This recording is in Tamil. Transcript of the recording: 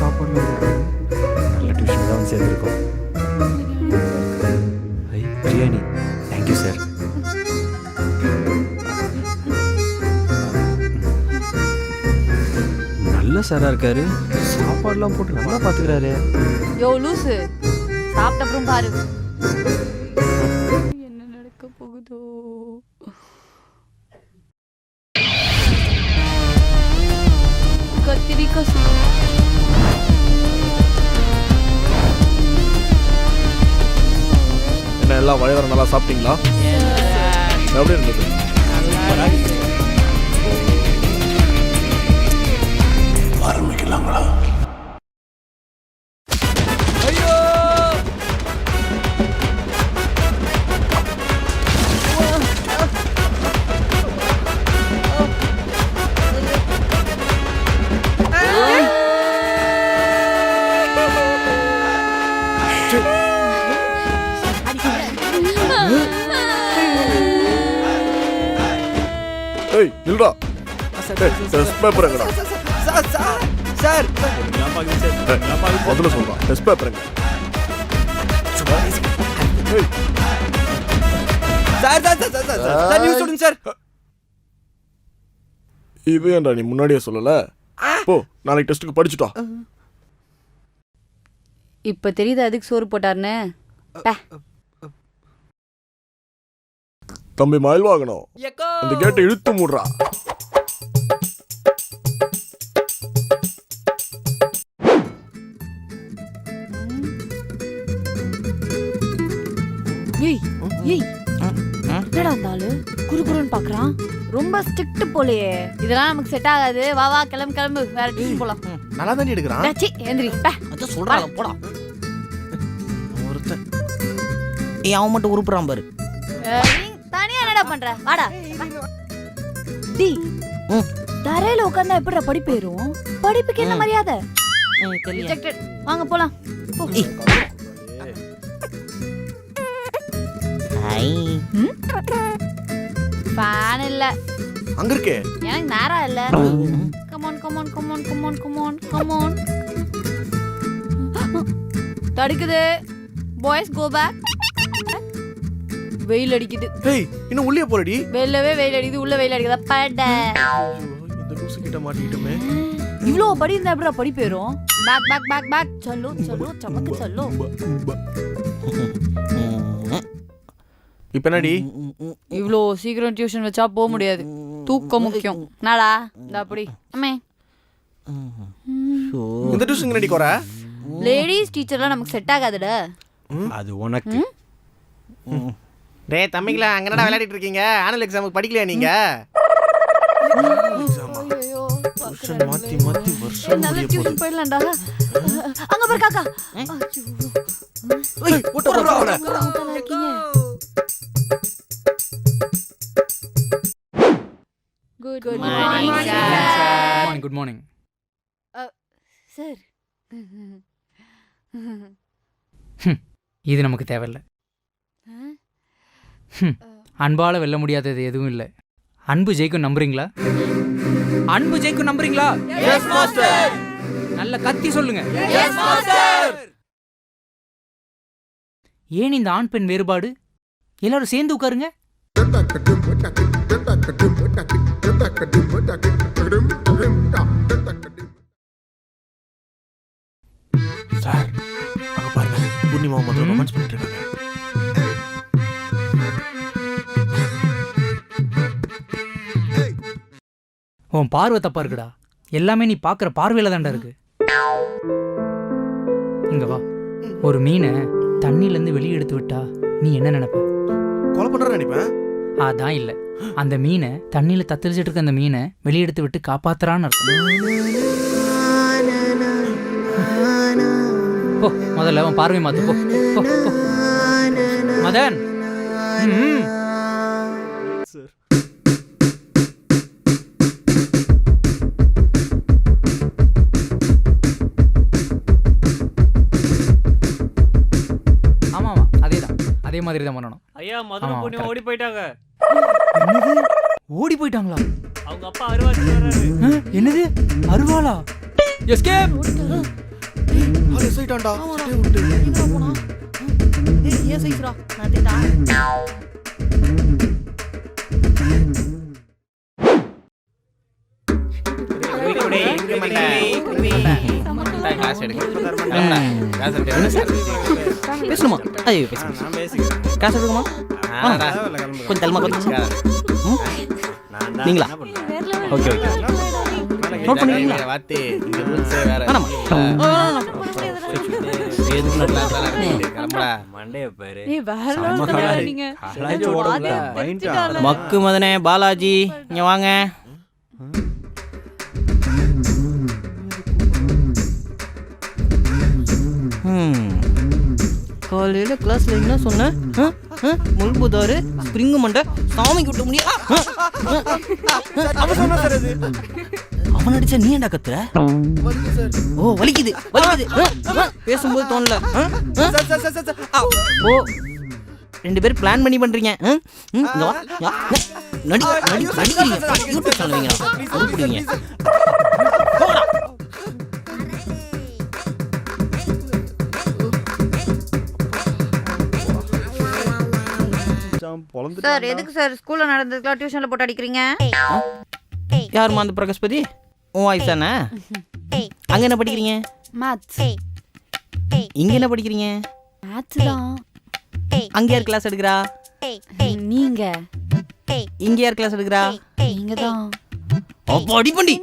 சாப்பாடுலாம் போடுறாரு நல்ல டியூஷன் தான் வந்து சேர்ந்துருக்கோம். ஐ பிரியாணி. தேங்க்யூ சார் நல்ல சாரா இருக்காரு. சாப்பாடுலாம் போட்டு நல்லா பார்த்துக்கிறாரு யோ லூசு. சாப்பிட்ட அப்புறம் பாரு. என்ன நடக்க போகுதோ? கத்திரிக்காய் எல்லாம் வயவர நல்லா சாப்பிட்டீங்களா? எப்படி இருந்தது? ஏய் இல்லடா ஏய் டெஸ்ட் பேப்பர் எங்கடா சார் ஏய், முதல்ல சொல்றேன் டெஸ்ட் பேப்பர் எங்க ஏய் sir sir sir sir sir news சொல்லுங்க சார் இது ஏன்டா நீ முன்னாடியே சொல்லல போ நாளைக்கு டெஸ்ட்டுக்கு படிச்சுட்டா இப்ப தெரியுது அதுக்கு சோறு போட்டாருன்னு. தம்பி மயில் வாங்கணும். அந்த கேட்டை இழுத்து மூடுறா. ஏய் ஏய். என்னடா அந்த ஆளு? குறுகுறுன்னு பாக்குறான். ரொம்ப ஸ்ட்ரிக்ட் போலயே. இதெல்லாம் நமக்கு செட் ஆகாது. வா வா கிளம்பு கிளம்பு. வேற டியூஷன் போலாம். நல்லா தாண்டி எடுக்கிறான்? டே, சீ எந்திரி பே. சொல்றாங்க போடா. ஒருத்தன். ஏய் அவன் மட்டும் உருப்புறான் பாரு. என்னடா பண்ற? வாடா. டி. தரையில உட்கார்ந்தா எப்படிடா படிப்பு ஏறும்? படிப்புக்கு என்ன. மரியாதை. ரிஜெக்டட் வாங்க போலாம். ஃபேன் இல்ல. அங்க இருக்கே. எனக்கு நேரம் இல்ல. Come on come on come on come on come on come on தடுக்குது. பாய்ஸ் கோ பேக் வெயில் அடிக்குது. ஏய் இன்னும் உள்ளே போலடி வெளிலவே வெயில் அடிக்குது உள்ள வெயில் அடிக்குதா. பட இந்த லூசு கிட்ட மாட்டிக்கிட்டுமே. இவ்ளோ படி இருந்தா எப்படிடா படி போயிரும்? Back back back back. சொல்லு சொல்லு சமக்கு சொல்லு. இப்ப என்னடி? இவ்ளோ சீக்கிரம் டியூஷன் வச்சா போக முடியாது. தூக்கம் முக்கியம். நாடா இந்த அப்படி. அம்மே. இந்த டியூஷன் என்னடி குறை? லேடிஸ் டீச்சர்லாம் நமக்கு செட் ஆகாதுடா. அது உனக்கு. டேய் தம்பிங்களா அங்க என்னடா விளையாடிட்டு இருக்கீங்க ஆனுவல் எக்ஸாமுக்கு படிக்கலையா நீங்க? வருஷம் மாத்தி மாத்தி வருஷம் முடிய போகுது. போயிடலாம்டா. அங்க பாரு காக்கா. ஏய், போட்டு விடுறா அவனை. Good Morning, morning. Sir good morning sir இது நமக்கு தேவையில்ல. அன்பால வெல்ல முடியாதது எதுவும் இல்லை. அன்பு ஜெயிக்கும் நம்புறீங்களா? அன்பு ஜெயிக்கும் நம்புறீங்களா? நல்ல கத்தி சொல்லுங்க. ஏன் இந்த ஆண் பெண் வேறுபாடு? எல்லாரும் சேர்ந்து உட்காருங்க. சார் அங்க பாருங்க. பூர்ணிமா மட்டும் ரொமான்ஸ் பண்ணிட்டு இருக்காங்க. உன் பார்வை தப்பா இருக்குடா. எல்லாமே நீ பார்க்குற பார்வையில தான்டா இருக்கு. இங்க வா. ஒரு மீனை தண்ணியிலேருந்து வெளியே எடுத்து விட்டா நீ என்ன நினைப்ப? கொலை பண்றேன்னு நினைப்பேன். அதான் இல்லை. அந்த மீனை தண்ணியில் தத்தளிச்சிட்டு இருக்க அந்த மீனை வெளியெடுத்து விட்டு காப்பாத்துறான்னு அர்த்தம். போ முதல்ல அவன் பார்வை மாத்து போ. மதன். ம், அதே மாதிரி தான் பண்ணணும். ஐயா மதுரை correct. ஓடி போயிட்டாங்க. என்னது? ஓடி போயிட்டாங்களா? அவங்க அப்பா ஆ, என்னது? அருவாளா? எஸ்கேப் தொலைஞ்சிட்டான்டா சட்டையை விட்டு. ஏன் சைஸ்ரா நான் பேசணுமா ஐயோ பேசணும் காசு எடுக்குமா கொஞ்சம் தள்ளுமா கொஞ்சம்? நீங்களா ஓகே ஓகே நோட் ரூல்ஸே வேற. மக்கு மதனே பாலாஜி இங்க வாங்க காலையில கிளாஸ்ல என்ன சொன்னேன் முள்புதாரு ஸ்ப்ரிங்கு மண்டை சாமி விட்ட முடியும் அவன் அடிச்சா நீ என்ன கத்துற ஓ வலிக்குது வலிக்குது ஆ, ஆ, பேசும்போது தோணல ஓ ரெண்டு பேரும் பிளான் பண்ணி பண்றீங்க ஆ? நடி நடி நடிக்கிறீங்க யூடியூப் சேனல் வைங்களா அனுப்புறீங்க சார் எதுக்கு சார் ஸ்கூல்ல நடந்ததுக்குலாம் டியூஷன்ல போட்டு அடிக்கிறீங்க? யாருமா அந்த பிரகஸ்பதி உன் வாய்ஸ் தானே? அங்க என்ன படிக்கிறீங்க? மேத்ஸ் இங்க என்ன படிக்கிறீங்க? மேத்ஸ் தான். அங்க யார் கிளாஸ் எடுக்கிறா? நீங்க. இங்க யார் கிளாஸ் எடுக்கிறா? நீங்க தான். அப்போ அடிப்பண்டி.